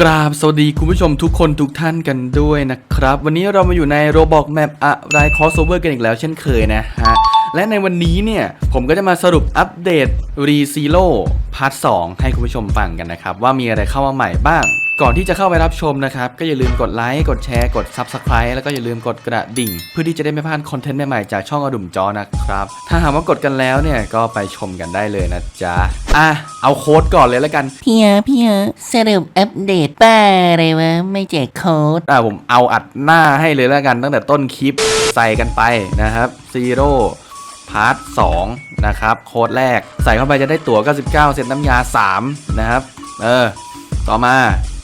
กราบสวัสดีคุณผู้ชมทุกคนทุกท่านกันด้วยนะครับ วันนี้เรามาอยู่ในโรบอกแมปอะไรคอสโอเวอร์กันอีกแล้วเช่นเคยนะฮะ และในวันนี้เนี่ย ผมก็จะมาสรุปอัปเดตรีซีโร่พาร์ท2ให้คุณผู้ชมฟังกันนะครับ ว่ามีอะไรเข้ามาใหม่บ้าง ก่อนที่จะเข้าไปรับชมนะครับ ก็อย่าลืมกดไลค์กดแชร์กด Subscribe แล้วก็อย่าลืมกดกระดิ่ง เพื่อที่จะได้ไม่พลาดคอนเทนต์ใหม่ๆจากช่องอดุมจอนะครับ ถ้าหากว่ากดกันแล้วเนี่ยก็ไปชมกันได้เลยนะจ๊ะอะเอาโค้ดก่อนเลยแล้วกันพี่เอ๋พี่เอ๋สรุปอัปเดตป้าอะไรวะไม่แจกโค้ดอ่าผมเอาอัดหน้าให้เลยแล้วกัน ตั้งแต่ต้นคลิปใส่กันไปนะครับซีโร่พาร์ท2นะครับโค้ดแรก ใส่เข้าไปจะได้ตั๋ว 99 เซตน้ำยา 3 นะครับ เออ ต่อมา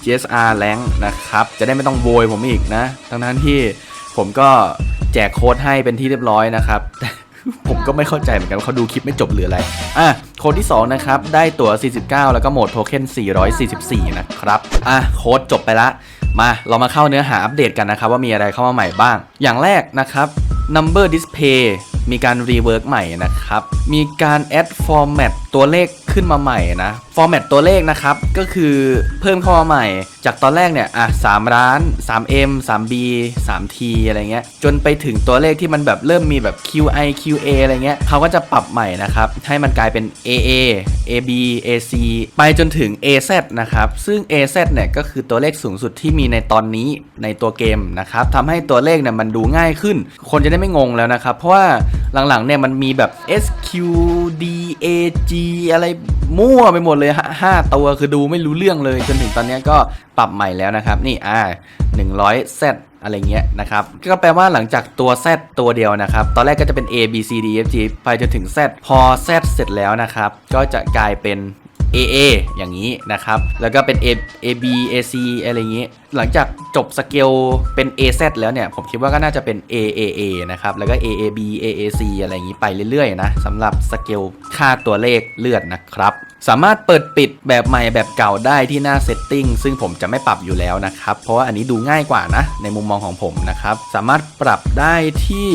GSR แรงนะครับ จะได้ไม่ต้องโวยผมอีกนะ ทั้งนั้นที่ผมก็แจกโค้ดให้เป็นที่เรียบร้อยนะครับ ผมก็ไม่เข้าใจเหมือนกันว่าเขาดูคลิปไม่จบหรืออะไร อะ โค้ดที่ 2 นะครับ ได้ตั๋ว 49 แล้วก็โหมดโทเค็น 444 นะครับ อะ โค้ดจบไปละ มาเรามาเข้าเนื้อหาอัปเดตกันนะครับ ว่ามีอะไรเข้ามาใหม่บ้าง อย่างแรกนะครับ number display มีการรีเวิร์กใหม่นะครับ มีการ add format ตัวเลข ขึ้นมาใหม่นะ format ตัวเลขนะครับ ก็คือเพิ่มเข้ามาใหม่ จากตอนแรกเนี่ย อะ3ล้าน 3M 3B 3T อะไรเงี้ย จนไปถึงตัวเลขที่มันแบบเริ่มมีแบบ QI QA อะไรเงี้ยเขาก็จะปรับใหม่นะครับ ให้มันกลายเป็น AA AB AC ไปจนถึง AZ นะครับ ซึ่ง AZ เนี่ยก็คือตัวเลขสูงสุดที่มีในตอนนี้ในตัวเกมนะครับทำให้ตัวเลขเนี่ยมันดูง่ายขึ้น คนจะได้ไม่งงแล้วนะครับ เพราะว่า หลังๆเนี่ยมันมีแบบ SQ DAG อะไรมั่วไปหมดเลยห้าตัวคือดูไม่รู้เรื่องเลยจนถึงตอนนี้ก็ปรับใหม่แล้วนะครับ นี่อ่า100 Z อะไรเงี้ยนะครับ ก็แปลว่าหลังจากตัว Z ตัวเดียวนะครับ ตอนแรกก็จะเป็น A B C D E F G ไปจนถึง Z พอ Z เสร็จแล้วนะครับ ก็จะกลายเป็น AA อย่างนี้นะครับ แล้วก็เป็น A AB AC อะไรอย่างนี้ หลังจากจบสเกลเป็น AZ แล้วเนี่ย ผมคิดว่าก็น่าจะเป็น AAA นะครับ แล้วก็ AAB AAC อะไรอย่างนี้ไปเรื่อยๆนะสำหรับสเกลค่าตัวเลขเลือดนะครับ สามารถเปิดปิดแบบใหม่แบบเก่าได้ที่หน้าเซตติ้งซึ่งผมจะไม่ปรับอยู่แล้วนะครับ เพราะว่าอันนี้ดูง่ายกว่านะ ในมุมมองของผมนะครับ สามารถปรับได้ที่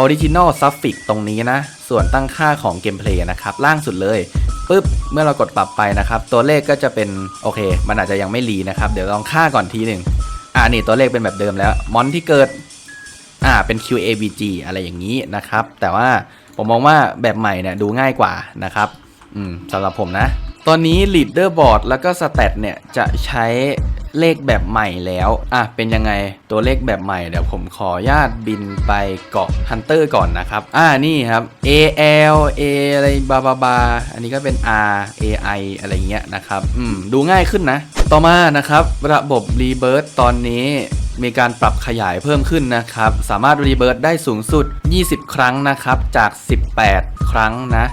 Original Suffix ตรงนี้นะ ส่วนตั้งค่าของเกมเพลย์นะครับ ล่างสุดเลย ปุ๊บเมื่อเรากดปรับไปนะครับ ตัวเลขก็จะเป็นโอเค มันอาจจะยังไม่รีนะครับ เดี๋ยวลองค่าก่อนทีหนึ่งอ่านี่ตัวเลขเป็นแบบเดิมแล้วมอนที่เกิดอ่าเป็น QABG อะไรอย่างนี้นะครับ แต่ว่าผมมองว่าแบบใหม่เนี่ยดูง่ายกว่านะครับอืมสำหรับผมนะ ตอนนี้ leaderboard แล้วก็ stat เนี่ยจะใช้ เลขแบบใหม่แล้วอะเป็นยังไงตัวเลขแบบใหม่เดี๋ยวผมขออนุญาตบินไปเกาะ Hunter ก่อนนะครับ อ่านี่ครับ AL A อะไรบาบาบาอันนี้ก็เป็น R AI อะไรเงี้ยนะครับอืมดูง่ายขึ้นนะ ต่อมานะครับ ระบบ Rebirth ตอนนี้มีการปรับขยายเพิ่มขึ้นนะครับ สามารถรีเบิร์ตได้สูงสุด 20 ครั้งนะครับ จาก 18 ครั้งนะ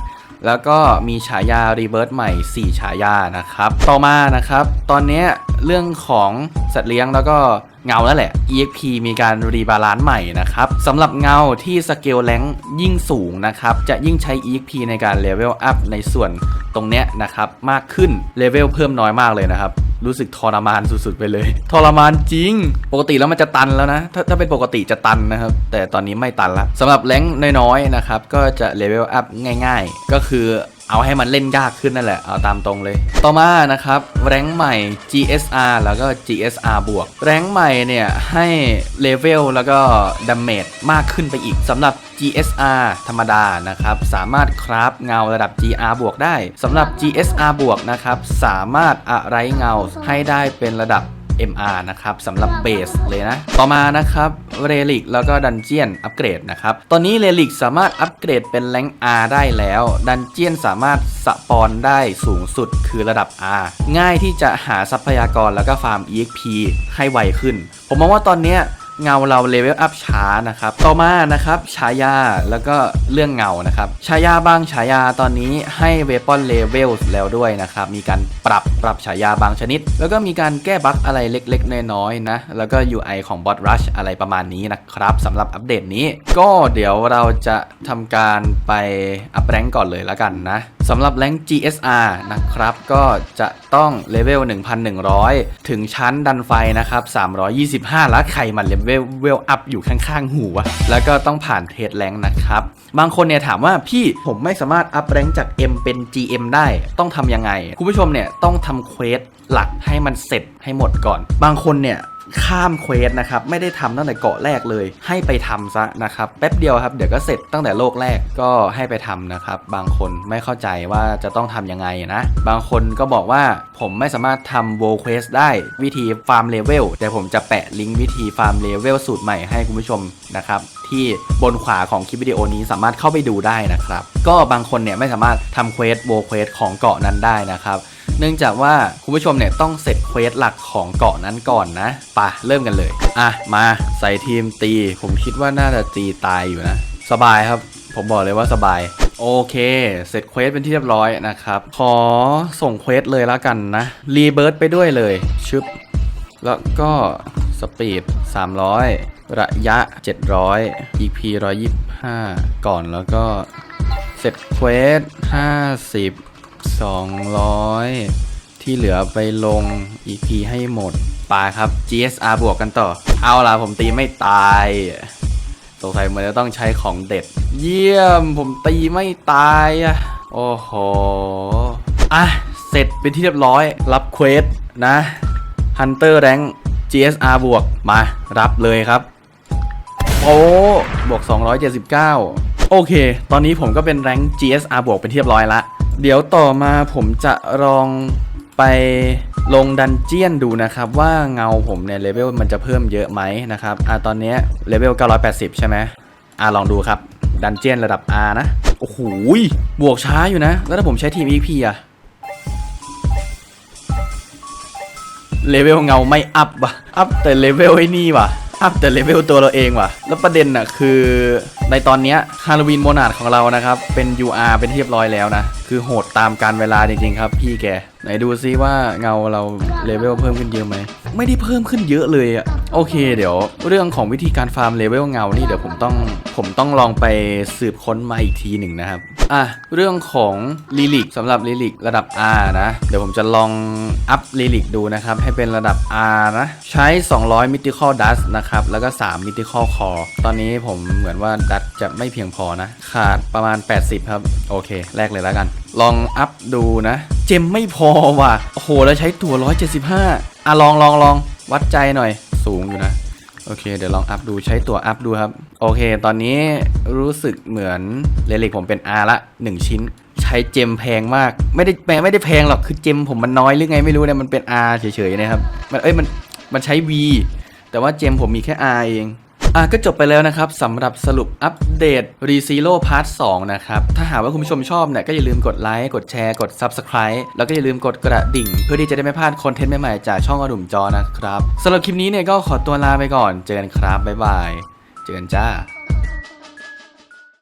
แล้วก็มีฉายารีเบิร์ตใหม่ 4 ฉายานะครับ ต่อมานะครับ ตอนนี้เรื่องของสัตว์เลี้ยงแล้วก็ เงาแล้วแหละ EXP มีการรีบาลานซ์ใหม่นะครับสำหรับเงาที่สเกลแรงยิ่งสูงนะครับ จะยิ่งใช้ EXP ในการเลเวลอัพในส่วนตรงเนี้ยนะครับ มากขึ้นเลเวลเพิ่มน้อยมากเลยนะครับรู้สึกทรมานสุดๆไปเลย ทรมานจริง ปกติแล้วมันจะตันแล้วนะ ถ้าถ้าเป็นปกติจะตันนะครับ แต่ตอนนี้ไม่ตันละสำหรับแรงน้อยๆนะครับ ก็จะเลเวลอัพง่าย ๆ ก็คือ เอาให้มันเล่นยากขึ้นนั่นแหละ เอาตามตรงเลย ต่อมานะครับ แรงใหม่ GSR แล้วก็ GSR บวก แรงใหม่เนี่ย ให้เลเวลแล้วก็ดาเมจมากขึ้นไปอีกสำหรับ GSR ธรรมดานะครับ สามารถคราฟเงาระดับ GR บวกได้สำหรับ GSR บวกนะครับ สามารถอะไรเงาให้ได้เป็นระดับ MR นะครับสำหรับเบสเลยนะ ต่อมานะครับ เรลิกแล้วก็ดันเจียนอัปเกรดนะครับ ตอนนี้เรลิกสามารถอัปเกรดเป็นแรง R ได้แล้ว ดันเจียนสามารถสปอนได้สูงสุดคือระดับ R ง่ายที่จะหาทรัพยากรแล้วก็ฟาร์ม EXP ให้ไวขึ้น ผมมองว่าตอนเนี้ย เงาเราเลเวลอัพช้านะครับ ต่อมานะครับฉายาแล้วก็เรื่องเงานะครับฉายาบางฉายาตอนนี้ให้เวปอนเลเวลแล้วด้วยนะครับ มีการปรับปรับฉายาบางชนิด แล้วก็มีการแก้บั๊กอะไรเล็กๆ น้อยๆนะ แล้วก็ UI ของ Bot Rush อะไรประมาณนี้นะครับสำหรับอัปเดตนี้ ก็เดี๋ยวเราจะทำการไปอัปแรงก่อนเลยแล้วกันนะสำหรับแรง GSR นะครับ ก็จะต้องเลเวล 1,100 ถึงชั้นดันไฟนะครับ 325 แล้วใครมันเลเวลเวลอัพอยู่ข้างๆ หูวะ แล้วก็ต้องผ่านเทสแรงนะครับ บางคนเนี่ยถามว่าพี่ผมไม่สามารถอัพแรงจาก M เป็น GM ได้ต้องทำยังไง คุณผู้ชมเนี่ยต้องทำเควสหลักให้มันเสร็จให้หมดก่อน บางคนเนี่ย ข้ามเควสนะครับ ไม่ได้ทำตั้งแต่เกาะแรกเลย ให้ไปทำซะนะครับ แป๊บเดียวครับ เดี๋ยวก็เสร็จตั้งแต่โลกแรกก็ให้ไปทำนะครับ บางคนไม่เข้าใจว่าจะต้องทำยังไงนะ บางคนก็บอกว่าผมไม่สามารถทำโวเควสได้วิธีฟาร์มเลเวลแต่ผมจะแปะลิงก์วิธีฟาร์มเลเวลสูตรใหม่ให้คุณผู้ชมนะครับที่บนขวาของคลิปวิดีโอนี้สามารถเข้าไปดูได้นะครับ ก็บางคนเนี่ยไม่สามารถทำเควสโวเควสของเกาะนั้นได้นะครับเนื่องจากว่าคุณผู้ชมเนี่ยต้องเสร็จเควสหลักของเกาะนั้นก่อนนะปะเริ่มกันเลย อะมาใส่ทีมตี ผมคิดว่าน่าจะตีตายอยู่นะ สบายครับ ผมบอกเลยว่าสบายโอเค เสร็จเควสเป็นที่เรียบร้อยนะครับ ขอส่งเควสเลยแล้วกันนะ รีเบิร์ตไปด้วยเลย ชึบ แล้วก็สปีด 300 ระยะ 700 EP 125 ก่อนแล้วก็ เสร็จเควส 50 200 ที่เหลือไปลง EP ให้หมดไปครับ GSR บวกกันต่อ เอาล่ะผมตีไม่ตายสงสัยมันจะต้องใช้ของเด็ด เยี่ยมผมตีไม่ตายอะโอ้โห อะ เสร็จเป็นที่เรียบร้อย รับเควสนะ Hunter Rank GSR บวกมารับเลยครับโอ้บวก 279 โอเค ตอนนี้ผมก็เป็นแรงค์ GSR บวกเป็นที่เรียบร้อยละ เดี๋ยวต่อมาผมจะลองไปลงดันเจียนดูนะครับ ว่าเงาผมเนี่ยเลเวลมันจะเพิ่มเยอะไหมนะครับอะตอนนี้เลเวล 980 ใช่ไหมอะลองดูครับ ดันเจียนระดับ R นะ โอ้โหบวกช้าอยู่นะ แล้วถ้าผมใช้ทีม EP อะเลเวลเงาไม่อัพว่ะ อัพแต่เลเวลไอ้นี่ว่ะ อัพแต่เลเวลตัวเราเองว่ะ แล้วประเด็นน่ะคือ ในตอนนี้ฮาโลวีนโมนาดของเรานะครับ เป็น UR เป็นที่เรียบร้อยแล้วนะ คือโหดตามการเวลาจริงๆครับพี่แก ไหนดูซิว่าเงาเราเลเวลเพิ่มขึ้นเยอะไหม ไม่ได้เพิ่มขึ้นเยอะเลยอะโอเค เดี๋ยว เรื่องของวิธีการฟาร์มเลเวลเงานี่เดี๋ยวผมต้องผมต้องลองไปสืบค้นมาอีกทีหนึ่งนะครับ อะ เรื่องของลิลิกสำหรับลิลิกระดับ R นะ เดี๋ยวผมจะลองอัพลิลิกดูนะครับ ให้เป็นระดับ R นะ ใช้ 200 Mythical Dust นะครับ แล้วก็ 3 Mythical Core ตอนนี้ผมเหมือนว่าดัตจะไม่เพียงพอนะ ขาดประมาณ 80 ครับ โอเคแลกเลยแล้วกัน ลองอัพดูนะ เจมไม่พอว่ะ โอ้โห แล้วใช้ตัว 175 อะลองลองลองวัดใจหน่อยสูงอยู่นะ โอเค เดี๋ยวลองอัพดูใช้ตัวอัพดูครับ โอเค ตอนนี้รู้สึกเหมือนเลลิกผมเป็น R ละ 1 ชิ้น ใช้เจมแพงมาก ไม่ได้แปลไม่ได้แพงหรอกคือเจมผมมันน้อยหรือไงไม่รู้เนี่ยมันเป็น R เฉยๆนะครับมันเอ้ยมันมันใช้ V แต่ว่าเจมผมมีแค่ R เอง อะก็จบไปแล้วนะครับสำหรับสรุปอัปเดตรีซีโร่พาร์ทสนะครับ ถ้าหากว่าคุณผู้ชมชอบเนี่ยก็อย่าลืมกดไลค์กดแชร์กด Subscribe แล้วก็อย่าลืมกดกระดิ่ง เพื่อที่จะได้ไม่พลาดคอนเทนต์ใหม่ๆ จากช่องอดุมจอนะครับสำหรับคลิปนี้เนี่ยก็ขอตัวลาไปก่อน เจอกันครับบ๊ายบาย เจอกันจ้า